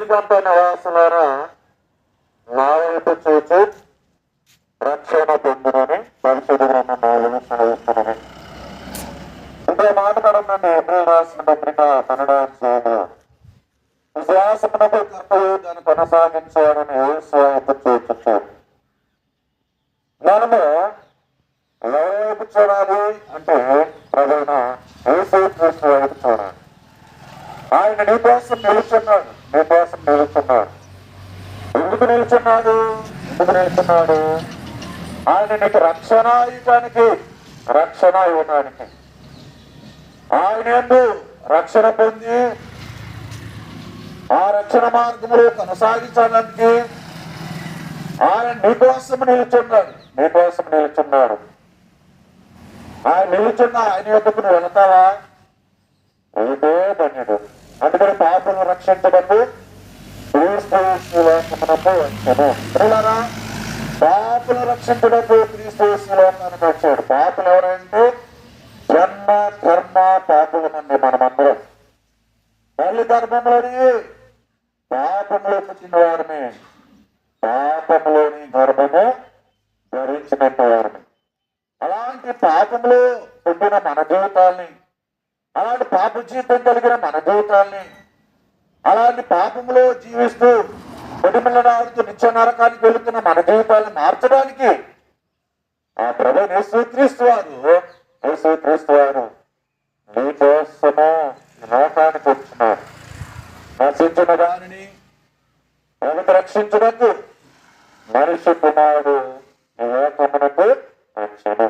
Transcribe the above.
భూదిగంత నివాసులారా నా వైపు చూచి రక్షణ పొందునని పరిశుద్ధ గ్రంథం నాలుగు సెలవిస్తున్నది ఇంకే మాట పడుతుంది ఏప్రిల్ రాసిన పత్రిక కన్నడ విశ్వాసమునకు కర్తయు దాన్ని కొనసాగించాడని యేసు వైపు చూచుచు. మనము ఎవరైపు చూడాలి అంటే ప్రధాన యేసు చూసిన వైపు చూడాలి. ఆయన నీ కోసం నిలుచున్నాడు. నీ కోసం నిలుచున్నాడు ఎందుకు నిలుచున్నాడు. ఎందుకు నిలుచున్నాడు ఆయన నీకు రక్షణ ఇవ్వడానికి రక్షణ ఇవ్వడానికి. ఆయన రక్షణ పొంది ఆ రక్షణ మార్గంలో కొనసాగించడానికి ఆయన నీకోసం నిలుచున్నాడు నీకోసం నిలుచున్నాడు. ఆయన నిలుచున్న ఆయన యొక్కకు నువ్వు వెళతావా? పాపను రక్షించబట్టు క్రీస్తులోకమునకు వచ్చాను పిల్లరా పాపను రక్షించడానికి క్రీస్తు లోకానికి వచ్చాడు పాపలు ఎవరంటే? జన్మ కర్మ పాపలమండి మనమందరం. తల్లి గర్భంలోని పాపంలో పుట్టిన వారిని పాపంలోని గర్భము ధరించినట్టు వారిని అలాంటి పాపంలో పుట్టిన మన జీవితాల్ని అలాంటి పాప జీవితం కలిగిన మన జీవితాల్ని అలాంటి పాపంలో జీవిస్తూ కొడిమిళ్ళడాడుతూ నిత్య నరకానికి వెళుతున్న మన జీవితాలను మార్చడానికి ఆ ప్రభు యేసుక్రీస్తు వారు యేసుక్రీస్తు వారు నీ కోసము లోకానికి వచ్చినారు. నశించిన దానిని ప్రభుత్వ రక్షించడానికి మనిషి కుమారుడు లోకమునకు వచ్చాడు.